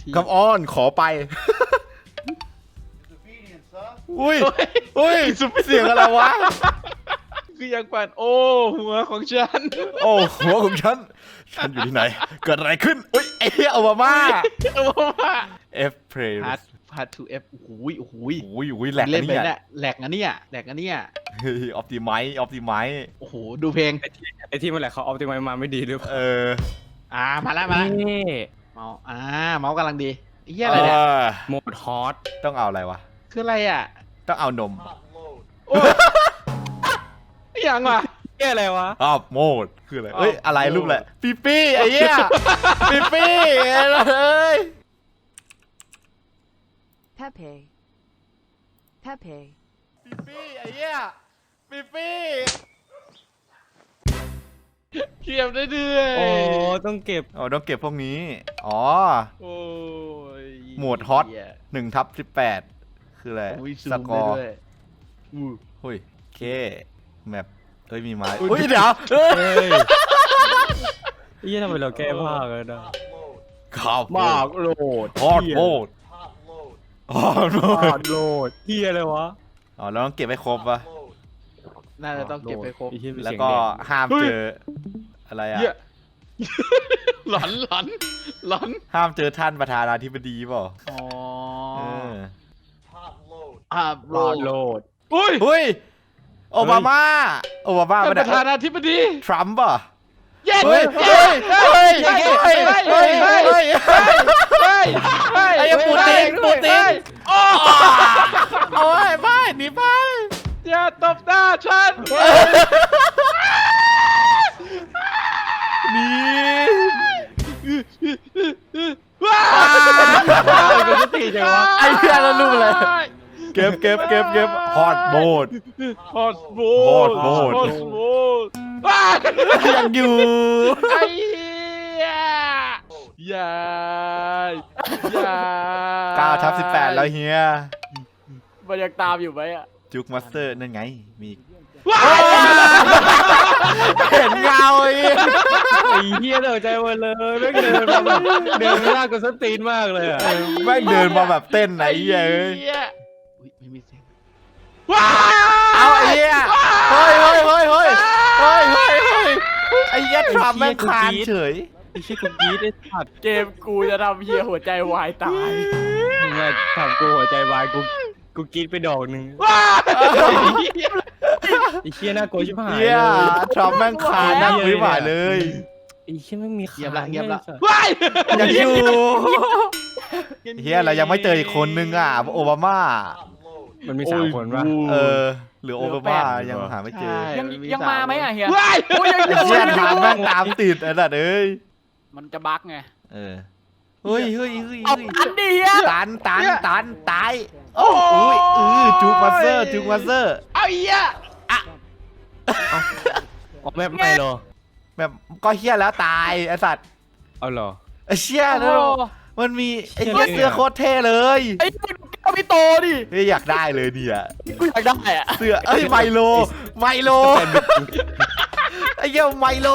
ที่คำอ้อนขอไป อุ้ย อุ้ย เสียงอะไรวะ คือยังปั่นโอ้ หัวของฉัน โอ้หัวของฉัน ฉันอยู่ที่ไหน เกิดอะไรขึ้น อุ้ยไอ้เหี้ยโอบามาโอ้ว่า F play พาร์ทพาร์ททูเอฟโอ้โหโอ้โหอุ้ยอุ้ยแหลกเล่นอันไปนี้เนี่ยแหลกอันเนี้ยแหลกอันเนี้ยเฮ้ยออปติไมซ์ออปติไมซ์โอ้โห ดูเพลง ไอที่มันแหละเขาเอาติไมมาไม่ดีหรือเปล่าเออ อ่า มาแล้วมาแล้วนี่ เมาส์อ่าเมาส์กำลังดีไอ้เหี้ยอะไรเนี่ย เออโหมดฮอตต้องเอาอะไรวะ คืออะไรอะต้องเอานมโอ้ยไอ้ยังวะเกี่ยอะไรวะ อ้าวโหมดคืออะไรเอ้ยอ้าวอะไรโหมดรูปอะไรปีปี้ไอ้เหี้ยปีปี้เอ้ย Pepe. Pepe. ปีปี้ไอ้เหี้ยปีปี้ เขียบได้เรื่อยโอ้ต้องเก็บอ๋อต้องเก็บพวกนี้ อ๋อ โอ้ยโหมดฮอตเหี้ยหนึ่งทับสิบแปดคืออะไรอุ้ยซูสมกได้อร์ด้วยอู้ หุ้ยเคแมปเอ้ยมีไม้อุ้ยเดี๋ยวเอ้ยเฮ้ยยี่ทำไมเราแก้ผ้ากันนะข่าวมากโหลดฮอตโหมดฮอตโหมฮอดตโหลดเฮียอะไรวะ อ๋อเราต้องเก็บให้ครบปะ น่าจะต้องเก็บไปครบ แล้วก็ห้ามเจออะไรอะหลอนหลอนหลอนห้ามเจอท่านประธานาธิบดีปล่าอ๋อเอออ่าโรอโหลด อุ้ยเฮ้ยโอบามาโอบามาประธานาธิบดีทรัมป์ป่ะเย็นเฮ้ยเฮ้ยเฮ้ยเฮ้ยเฮ้ยเฮ้ยเฮ้ยไอ้ปูตินปูตินโอ้ยไม่หนีไป บหน้าฉันนี่ว้ากูจะตีจังวะไอ้เหี้ยแล้วลูกเลยเก็บเก็บเก็บเก็บฮอตโหมดฮอตโหมฮอดตโหมดฮอตโหมดว้ายังอยู่ไอ้เหี้ยยายยาย9ทับ18แล้วเฮียมันยังตามอยู่ไหมอะ จุกมาสเตอร์นั่นไง มีว้าเห็นเงาไอ้ไอ้เฮียเดือดใจหมดเลยแม่งเดินมาแบบเดินไม่น่ากูสนตีนมากเลยอะแม่งเดินมาแบบเต้นไหนเหี้ยเอ้ยหี้อุ๊ยไม่มีเสียงว้าเอาไอ้เหี้ยเฮ้ยเฮ้ยเฮ้ยเฮ้ยเฮ้ยเฮ้ยเฮ้ยไอ้เหี้ยทรัมป์แม่งคลานเฉยไอ้เชี่ยกูกรี๊ดไอ้สัตว์เกมกูจะทำเฮียหัวใจวายตายมึงอะทำกูหัวใจวายกู กูกรี๊ดไปดอกหนึ่งว้าไอ้เชี่ยน่ากลัวชิบหายเหี้ยเลยทรัมป์แม่งคลานนั่งวิบายเลยไอ้เชี่ยไม่งมีขาเงียบละเงียบละนี่สัตว์ว้ายยังอยู่เฮียเรายังไม่เจออีกคนนึงอะโอบามามันมีสามคนปะเออหรือโอบามายังหาไม่เจอใช่ยังนยังมาไหมอะเฮียว้ายโอ้ยยังไอ้เชี่ยทางแม่งตามติดไอ้สัตว์เอ้ยมันจะบั๊กไงเออเฮ้ยเฮ้ยเฮ้ยเอาเฮ้ยอันดีอะตันตันตันตาย โอ้ยเออจุกมาสเตอร์จุกมาสเตอร์เอาเหี้ยออกแบบไม่เหรอแบบก็เฮี้ยแล้วตายไอ้สัตว์เอาเหรอไอ้เชี่ยโอ้แล้วโหมันมีไอ้เชี่เหี้ยยเสื้อโคตรเท่เลยไอ้มึงเอาพี่โตดิเฮ้ยอยากได้เลยเนี่ยกูอยากได้อะเสื้อเอ้ยไมโลไมโลไอ้เหี้ยไมโล